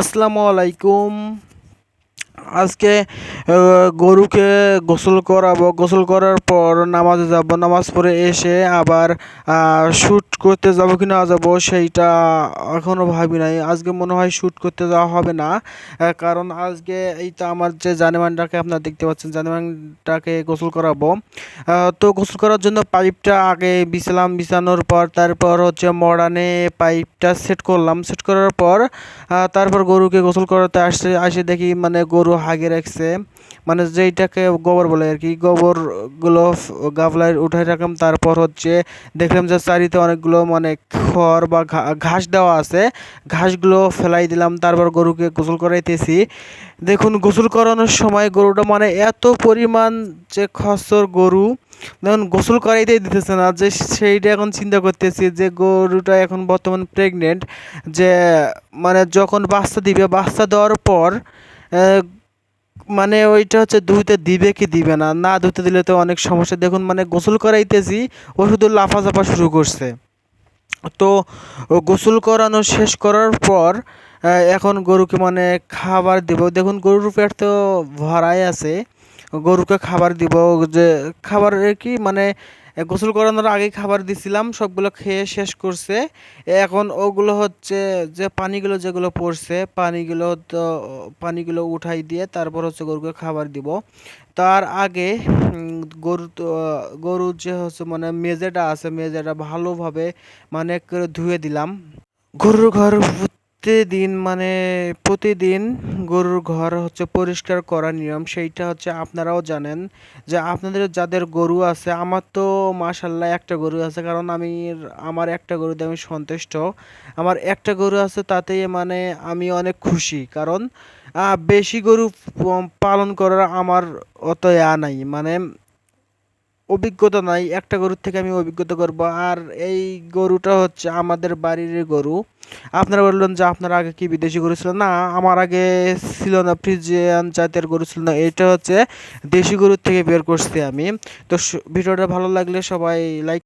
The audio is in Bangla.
আসসালামু আলাইকুম। আজকে গরুকে গোসল করাবো। গোসল করার পর নামাজে যাব। নামাজ পড়ে এসে আবার শ্যুট করতে যাব কি না যাব সেইটা এখনও ভাবি নাই। আজকে মনে হয় শ্যুট করতে যাওয়া হবে না কারণ আজকে এই তো আমার যে জানেমানটাকে আপনারা দেখতে পাচ্ছেন, জানেমানটাকে গোসল করাবো। তো গোসল করার জন্য পাইপটা আগে বিছালাম। বিছানোর পর তারপর হচ্ছে মডার্নে পাইপটা সেট করলাম। সেট করার পর তারপর গরুকে গোসল করাতে আসছে আসে দেখি মানে গরু হাগে রাখছে। মানে যেইটাকে গোবর বলে আর কি, গোবরগুলো গাবলায় উঠাই রাখলাম। তারপর হচ্ছে দেখলাম যে চারিতে অনেকগুলো মানে খড় বা ঘাস দেওয়া আছে। ঘাসগুলো ফেলাই দিলাম, তারপর গরুকে গোসল করাইতেছি। দেখুন, গোসল করানোর সময় গরুটা মানে এত পরিমাণ যে খসর গরু। দেখুন, গোসল করাইতেই দিতেছে না। যে সেইটা এখন চিন্তা করতেছি যে গরুটা এখন বর্তমান প্রেগনেন্ট যে মানে যখন বাচ্চা দিবে, বাচ্চা দেওয়ার পর মানে ওইটা হচ্ছে ধুইতে দিবে কি দিবে না? না ধুতে দিলে তো অনেক সমস্যা। দেখুন মানে গোসল করাইতেছি ও শুধু চাপা শুরু করছে। তো গোসল করানো শেষ করার পর এখন গরুকে মানে খাবার দেব। দেখুন, গরুর পেট তো ভরাই আছে। গরুকে খাবার দিব যে খাবার কি মানে গোসল করানোর আগে খাবার দিছিলাম, সবগুলো খেয়ে শেষ করছে। এখন ওগুলো হচ্ছে যে পানিগুলো যেগুলো পড়ছে, পানিগুলো তো, পানিগুলো উঠাই দিয়ে তারপর হচ্ছে গরুকে খাবার দিব। তার আগে গরু গরুর যে হচ্ছে মানে মেজেটা আছে, মেজেটা ভালোভাবে মানে ধুয়ে দিলাম। গরুর ঘর প্রতিদিন মানে প্রতিদিন গরুর ঘর হচ্ছে পরিষ্কার করার নিয়ম। সেইটা হচ্ছে আপনারাও জানেন যে আপনাদের যাদের গরু আছে, আমার তো মাশাল্লাহ একটা গরু আছে, কারণ আমি আমার একটা গরুতে আমি সন্তুষ্ট। আমার একটা গরু আছে তাতেই মানে আমি অনেক খুশি। কারণ বেশি গরু পালন করার আমার অত ইয়া নাই। মানে অভিজ্ঞতা নাই, একটা গরুর থেকে আমি অভিজ্ঞতা করব। আর এই গরুটা হচ্ছে আমাদের বাড়ির গরু। আপনারা বললেন যে আপনার আগে কি বিদেশি গরু ছিল? না, আমার আগে ছিল না ফ্রিজিয়ান জাতের গরু ছিল না। এটা হচ্ছে দেশি গরুর থেকে বের করছি আমি। তো ভিডিওটা ভালো লাগলে সবাই লাইক